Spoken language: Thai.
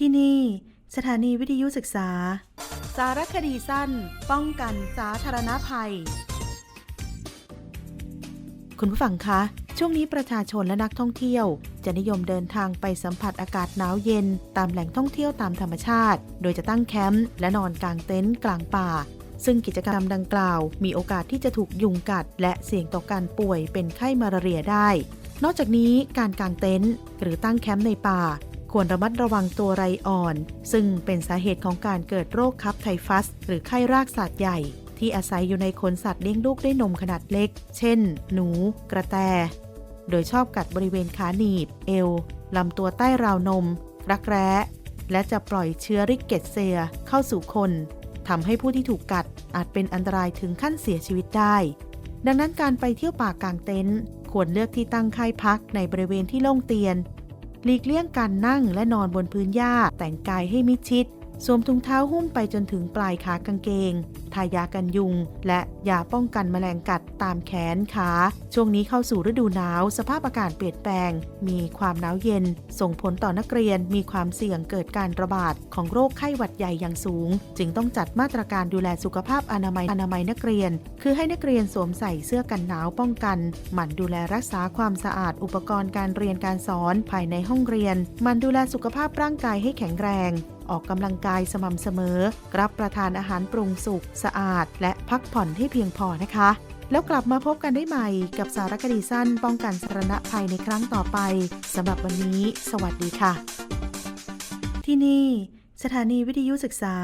ที่นี่ สถานีวิทยุศึกษา สารคดีสั้น ป้องกันสาธารณภัย คุณผู้ฟังคะ ช่วงนี้ประชาชนและนักท่องเที่ยว จะนิยมเดินทางไปสัมผัสอากาศหนาวเย็น ตามแหล่งท่องเที่ยวตามธรรมชาติ โดยจะตั้งแคมป์และนอนกลางเต็นท์กลางป่าซึ่งกิจกรรมดังกล่าว มีโอกาสที่จะถูกยุงกัด และเสี่ยงต่อการป่วยเป็นไข้มาลาเรียได้ นอกจากนี้การกางเต็นท์หรือตั้งแคมป์ในป่า ควรระมัดระวังตัวไรอ่อน ซึ่งเป็นสาเหตุของการเกิดโรคคับไทฟัส หรือไข้รากสัตว์ใหญ่ ที่อาศัยอยู่ในขนสัตว์เลี้ยงลูกด้วยนมขนาดเล็ก เช่น หนู กระแต โดยชอบกัดบริเวณขาหนีบ เอวลำตัวใต้ราวนม รักแร้ และจะปล่อยเชื้อริกเกตเซียเข้าสู่คนทำให้ผู้ที่ถูกกัดอาจเป็นอันตรายถึงขั้นเสียชีวิตได้ ดังนั้นการไปเที่ยวป่ากลางเต็นท์ควรเลือกที่ตั้งค่ายพักในบริเวณที่โล่งเตียน หลีกเลี่ยงการนั่งและนอนบนพื้นหญ้าแต่งกายให้มิดชิด สวมถุงเท้าหุ้มไปจนถึงปลายขากางเกง ทายากันยุง และยาป้องกันแมลงกัดตามแขนขา ช่วงนี้เข้าสู่ฤดูหนาว สภาพอากาศเปลี่ยนแปลง มีความหนาวเย็น ส่งผลต่อนักเรียน มีความเสี่ยงเกิดการระบาดของโรคไข้หวัดใหญ่อย่างสูง จึงต้องจัดมาตรการดูแลสุขภาพอนามัยอนามัยนักเรียน คือให้นักเรียนสวมใส่เสื้อกันหนาวป้องกัน หมั่นดูแลรักษาความสะอาดอุปกรณ์การเรียนการสอนภายในห้องเรียน หมั่นดูแลสุขภาพร่างกายให้แข็งแรง ออกกำลังกายสม่ำเสมอ รับประทานอาหารปรุงสุกสะอาด และพักผ่อนให้เพียงพอนะคะ แล้วกลับมาพบกันได้ใหม่กับสารคดีสั้นป้องกันสาธารณภัยในครั้งต่อไปสำหรับวันนี้ สวัสดีค่ะ ที่นี่ สถานีวิทยุศึกษา